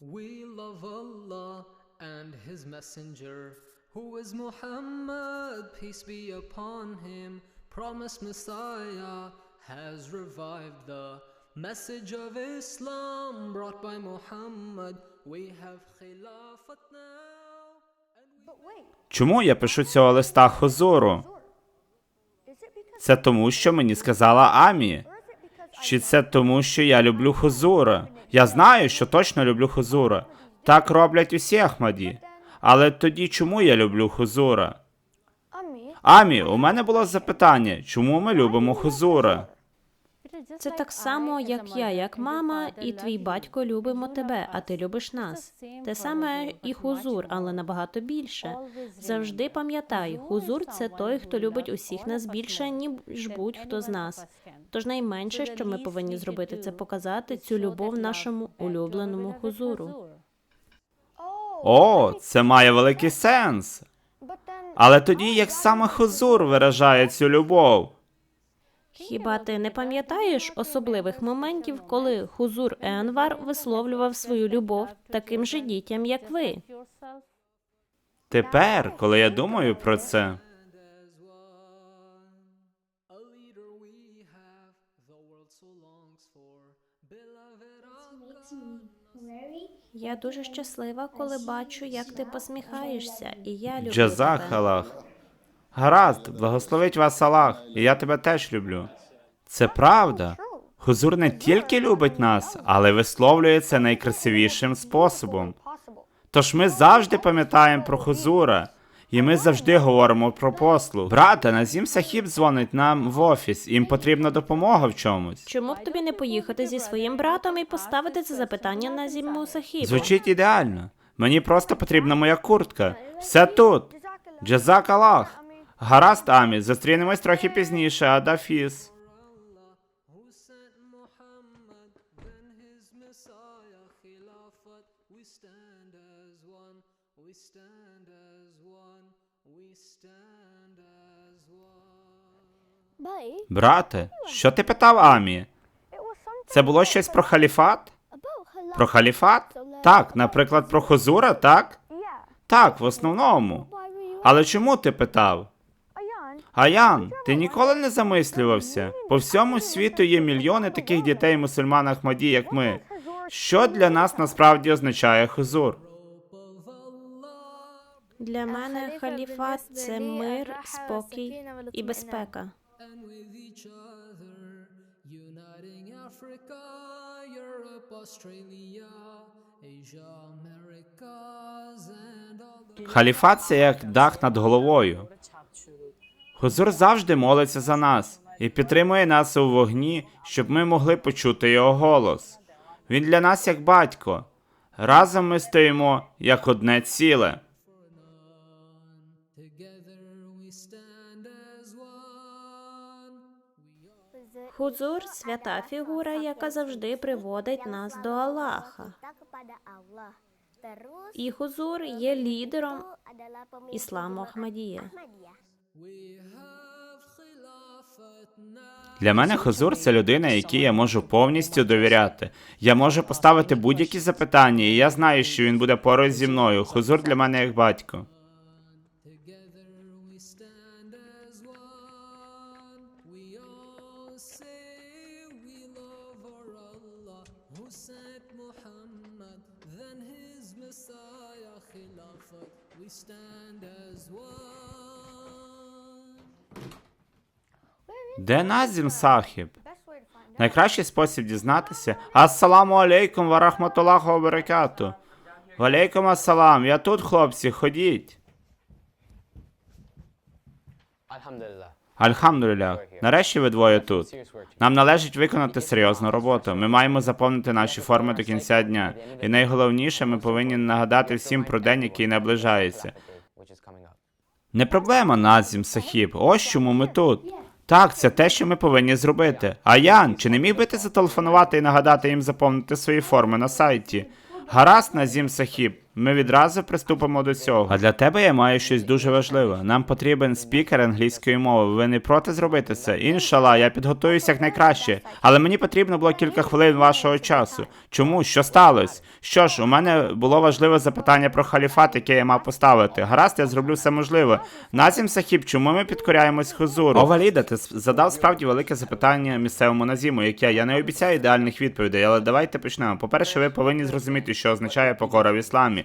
We love Allah and His Messenger, who is Muhammad, peace be upon him. Promised Messiah has revived the message of Islam brought by Muhammad. We have Khilafat now. And we But wait, Чому я пишу цього листа because Це тому, що мені сказала Амі. Чи це тому, що я люблю Хозура? Я знаю, що точно люблю Хозура. Так роблять усі Ахмаді. Але тоді чому я люблю Хозура? Амі, у мене було запитання, чому ми любимо Хозура? Це так само, як я, як мама, і твій батько любимо тебе, а ти любиш нас. Те саме і хузур, але набагато більше. Завжди пам'ятай, хузур це той, хто любить усіх нас більше, ніж будь-хто з нас. Тож найменше, що ми повинні зробити, це показати цю любов нашому улюбленому хузуру. О, це має великий сенс. Але тоді як саме Хозур виражає цю любов? Хіба ти не пам'ятаєш особливих моментів, коли хузур Енвар висловлював свою любов таким же дітям, як ви? Тепер, коли я думаю про це, Я дуже щаслива, коли бачу, як ти посміхаєшся, і я люблю Джазах, тебе. Аллах. Гаразд, благословить вас Аллах, і я тебе теж люблю. Це правда. Хузур не тільки любить нас, але висловлює це найкрасивішим способом. Тож ми завжди пам'ятаємо про Хузура, і ми завжди говоримо про послуг. Брате, Назім Сахіб дзвонить нам в офіс, їм потрібна допомога в чомусь. Чому б тобі не поїхати зі своїм братом і поставити це запитання на зімму Сахібу? Звучить ідеально. Мені просто потрібна моя куртка. Все тут. Джазак Аллах. Гаразд, Амі, зустрінемось трохи пізніше, Адафіс. Брате, що ти питав Амі? Це було щось про халіфат? Про халіфат? Так, наприклад, про Хузура, так? Так, в основному. Але чому ти питав? Аян, ти ніколи не замислювався? По всьому світу є мільйони таких дітей мусульман Ахмаді, як ми. Що для нас насправді означає хузур? Для мене халіфат це мир, спокій і безпека. And with each other, uniting Africa, Europe, Australia, Asia, Americas, and all the Халіфат це як дах над головою. Хузур завжди молиться за нас і підтримує нас у вогні, щоб ми могли почути його голос. Він для нас як батько. Разом ми стоїмо як одне ціле. together we stand as one. Хузур свята фігура, яка завжди приводить нас до Аллаха. І хузур є лідером ісламу Ахмадія. Для мене Хузур це людина, якій я можу повністю довіряти. Я можу поставити будь-які запитання, і я знаю, що він буде поруч зі мною. Хузур для мене як батько. Де Назім Сахіб? Найкращий спосіб дізнатися. Ассаламу алейкум ва рахматуллаху ва баракату. Валейкум ассалам. Я тут, хлопці, ходіть. Альхамдулілях. Нарешті ви двоє тут. Нам належить виконати серйозну роботу. Ми маємо заповнити наші форми до кінця дня. І найголовніше, ми повинні нагадати всім про день, який наближається. Не проблема, Назім Сахіб. Ось чому ми тут. Так, це те, що ми повинні зробити. А Ян, чи не міг би ти зателефонувати і нагадати їм заповнити свої форми на сайті? Гаразд, Назім Сахіб. Ми відразу приступимо до цього. А для тебе я маю щось дуже важливе. Нам потрібен спікер англійської мови. Ви не проти зробити це? Іншала, я підготуюся як найкраще. Але мені потрібно було кілька хвилин вашого часу. Чому? Що сталося? Що ж, у мене було важливе запитання про халіфат, яке я мав поставити. Гаразд, я зроблю все можливе. Назім Сахіб, чому ми підкоряємось хузуру? О, Валіда, ти задав справді велике запитання місцевому назіму, яке я не обіцяю ідеальних відповідей, але давайте почнемо. По-перше, ви повинні зрозуміти, що означає покора в ісламі.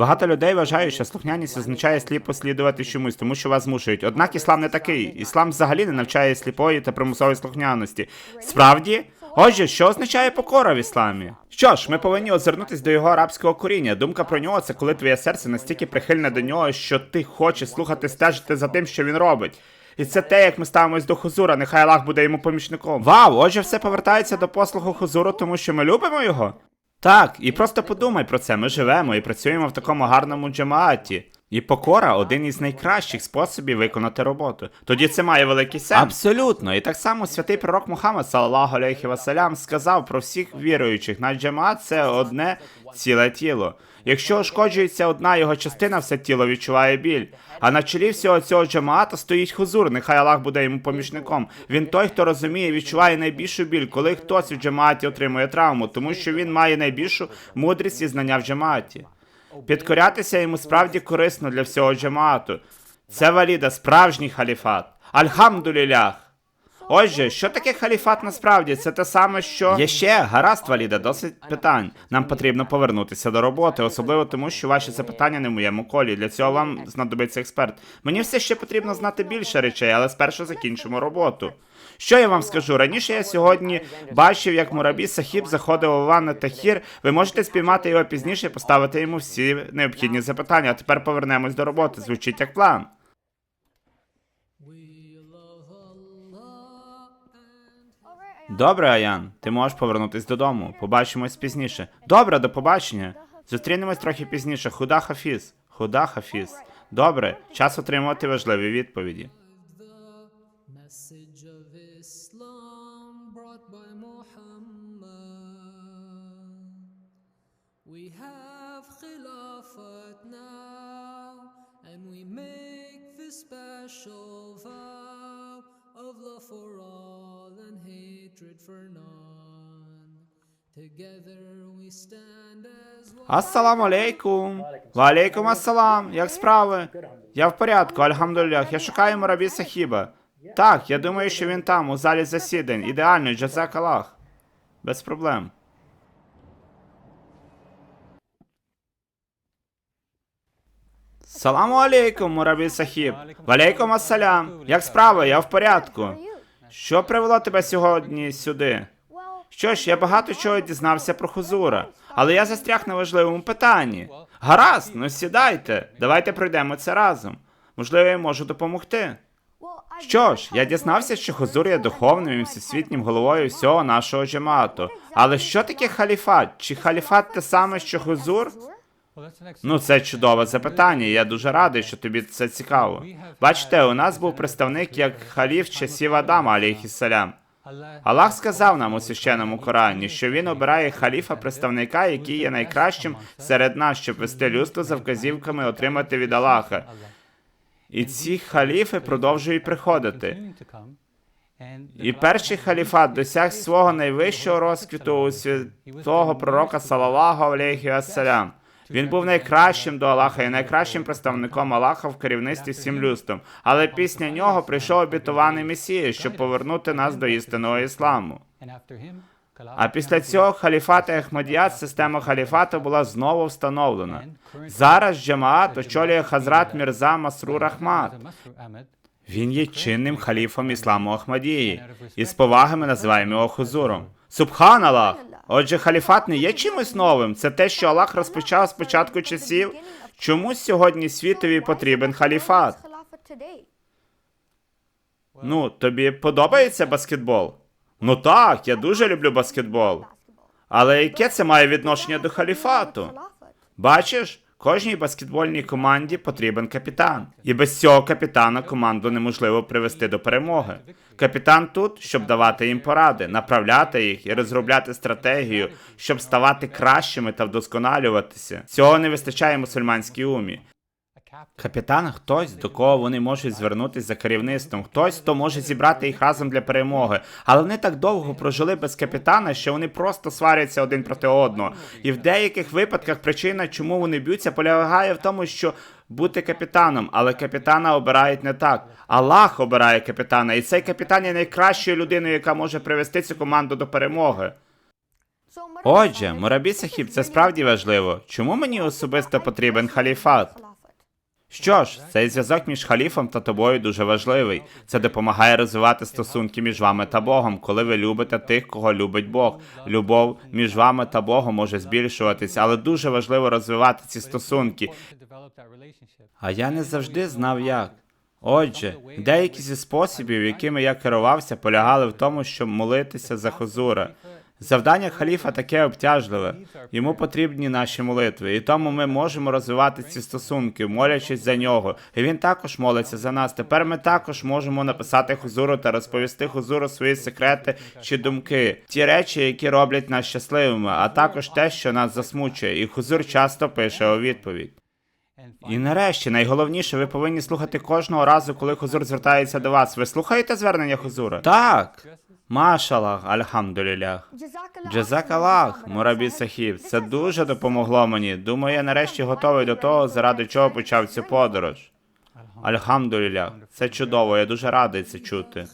Багато людей вважають, що слухняність означає сліпо слідувати чомусь, тому що вас змушують. Однак іслам не такий. Іслам взагалі не навчає сліпої та примусової слухняності. Справді? Отже, що означає покора в ісламі? Що ж, ми повинні озирнутись до його арабського коріння. Думка про нього це коли твоє серце настільки прихильне до нього, що ти хочеш слухати, стежити за тим, що він робить. І це те, як ми ставимось до хузура, нехай Аллах буде йому помічником. Вау, отже, все повертається до послугу хузуру, тому що ми любимо його. Так, і просто подумай про це. Ми живемо і працюємо в такому гарному джамааті. І покора один із найкращих способів виконати роботу. Тоді це має великий сенс. Абсолютно. І так само святий пророк Мухаммад, салаллаху алейхі васалям, сказав про всіх віруючих, на джамаат це одне ціле тіло. Якщо ушкоджується одна його частина, все тіло відчуває біль. А на чолі всього цього джамаата стоїть хузур, нехай Аллах буде йому помічником. Він той, хто розуміє відчуває найбільшу біль, коли хтось у джамааті отримує травму, тому що він має найбільшу мудрість і знання в джамааті. Підкорятися йому справді корисно для всього джамаату. Це валіда, справжній халіфат. Альхамдулілях. Отже, що таке халіфат насправді? Це те саме, що. Є ще гаразд, Валіда, досить питань. Нам потрібно повернутися до роботи, особливо тому, що ваші запитання не в моєму колі. Для цього вам знадобиться експерт. Мені все ще потрібно знати більше речей, але спершу закінчимо роботу. Що я вам скажу? Раніше я сьогодні бачив, як Мурабі Сахіб заходив у ванну Тахір. Ви можете спіймати його пізніше і поставити йому всі необхідні запитання. А тепер повернемось до роботи. Звучить як план. Добре, Аян, ти можеш повернутись додому. Побачимось пізніше. Добре, до побачення. Зустрінемось трохи пізніше. Худа Хафіз. Худа Хафіз. Добре, час отримувати важливі відповіді. Message of Islam brought by Muhammad. We have Khilafat now, and we make this special vow of love for all and hatred for none. Together we stand as one. Ассаламу алейкум. Валейкум ассалам. Як справи? Я в порядку, альхамдулях. Я шукаю Мурабі Сахіба. Так, я думаю, що він там, у залі засідань. Ідеально, джазак Аллах. Без проблем. Саламу алейкум, Мурабі Сахіб. Валейкум ассалям. Як справи? Я в порядку. Що привело тебе сьогодні сюди? Що ж, я багато чого дізнався про Хузура, але я застряг на важливому питанні. Гаразд, ну сідайте, давайте пройдемо це разом. Можливо, я можу допомогти. Що ж, я дізнався, що Хузур є духовним і всесвітнім головою всього нашого джемату. Але що таке халіфат? Чи халіфат те саме, що Хузур? Ну, це чудове запитання. Я дуже радий, що тобі це цікаво. Бачите, у нас був представник як халіф часів Адама, алейхіссалям. Аллах сказав нам у священному Корані, що він обирає халіфа представника, який є найкращим серед нас, щоб вести людство за вказівками отримати від Аллаха. І ці халіфи продовжують приходити. І перший халіфат досяг свого найвищого розквіту у святого пророка салаллаху алейхі вассалям. Він був найкращим до Аллаха і найкращим представником Аллаха в керівництві всім людством. Але після нього прийшов обітований Месія, щоб повернути нас до істинного ісламу. А після цього халіфат Ахмадіят, система халіфату була знову встановлена. Зараз джамаат очолює Хазрат Мірза Масрур Ахмад. Він є чинним халіфом ісламу Ахмадії, і з поваги ми називаємо його хузуром. Субхан Аллах! Отже, халіфат не є чимось новим. Це те, що Аллах розпочав з початку часів. Чому сьогодні світові потрібен халіфат? Ну, тобі подобається баскетбол? Ну так, я дуже люблю баскетбол. Але яке це має відношення до халіфату? Бачиш, Кожній баскетбольній команді потрібен капітан. І без цього капітана команду неможливо привести до перемоги. Капітан тут, щоб давати їм поради, направляти їх і розробляти стратегію, щоб ставати кращими та вдосконалюватися. Цього не вистачає мусульманській умі. Капітан хтось, до кого вони можуть звернутися за керівництвом, хтось, хто може зібрати їх разом для перемоги. Але вони так довго прожили без капітана, що вони просто сваряться один проти одного. І в деяких випадках причина, чому вони б'ються, полягає в тому, що бути капітаном, але капітана обирають не так. Аллах обирає капітана, і цей капітан є найкращою людиною, яка може привести цю команду до перемоги. Отже, Мурабі Сахіб, це справді важливо. Чому мені особисто потрібен халіфат? Що ж, цей зв'язок між халіфом та тобою дуже важливий. Це допомагає розвивати стосунки між вами та Богом, коли ви любите тих, кого любить Бог. Любов між вами та Богом може збільшуватися, але дуже важливо розвивати ці стосунки. А я не завжди знав як. Отже, деякі зі способів, якими я керувався, полягали в тому, щоб молитися за хозура. Завдання халіфа таке обтяжливе. Йому потрібні наші молитви, і тому ми можемо розвивати ці стосунки, молячись за нього. І він також молиться за нас. Тепер ми також можемо написати хузуру та розповісти хузуру свої секрети чи думки, ті речі, які роблять нас щасливими, а також те, що нас засмучує. І хузур часто пише у відповідь. І нарешті, найголовніше, ви повинні слухати кожного разу, коли хузур звертається до вас. Ви слухаєте звернення хузура? Так. Машалах, альхамдулілях. Jazakallah. Джазак Аллах, Мурабі Сахіб, це дуже допомогло мені. Думаю, я нарешті готовий до того, заради чого почав цю подорож. Альхамдулілях, це чудово, я дуже радий це чути.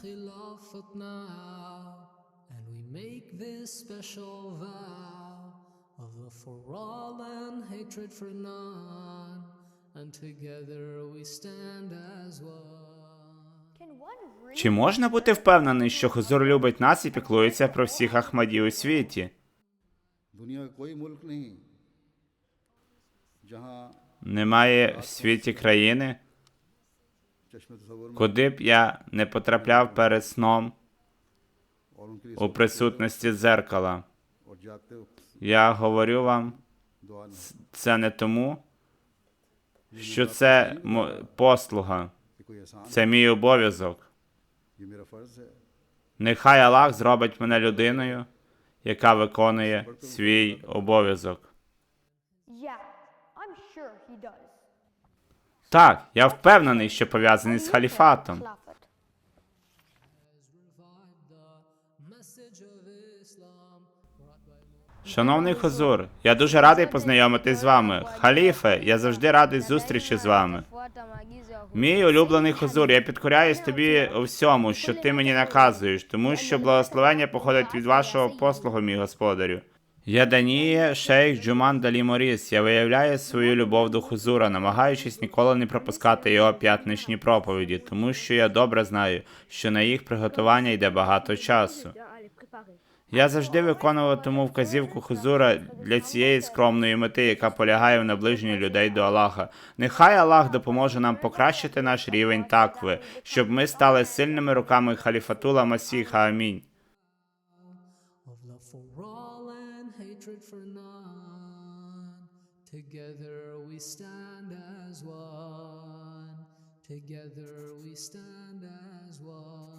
And together we stand as one. Чи можна бути впевнений, що Хозур любить нас і піклується про всіх ахмадів у світі? Немає в світі країни, куди б я не потрапляв перед сном у присутності дзеркала. Я говорю вам, це не тому, що це послуга. Це мій обов'язок. Нехай Аллах зробить мене людиною, яка виконує свій обов'язок. Так, я впевнений, що пов'язаний з халіфатом. Шановний Хозур, я дуже радий познайомитись з вами. Халіфе, я завжди радий зустрічі з вами. Мій улюблений Хузур, я підкоряюсь тобі у всьому, що ти мені наказуєш, тому що благословення походить від вашого послугу, мій господарю. Я Даніє, шейх Джуман Далі Моріс. Я виявляю свою любов до Хузура, намагаючись ніколи не пропускати його п'ятничні проповіді, тому що я добре знаю, що на їх приготування йде багато часу. Я завжди виконуватиму вказівку Хузура для цієї скромної мети, яка полягає в наближенні людей до Аллаха. Нехай Аллах допоможе нам покращити наш рівень такви, щоб ми стали сильними руками халіфатула Масіха. Амінь. Together we stand as one. Together we stand as one.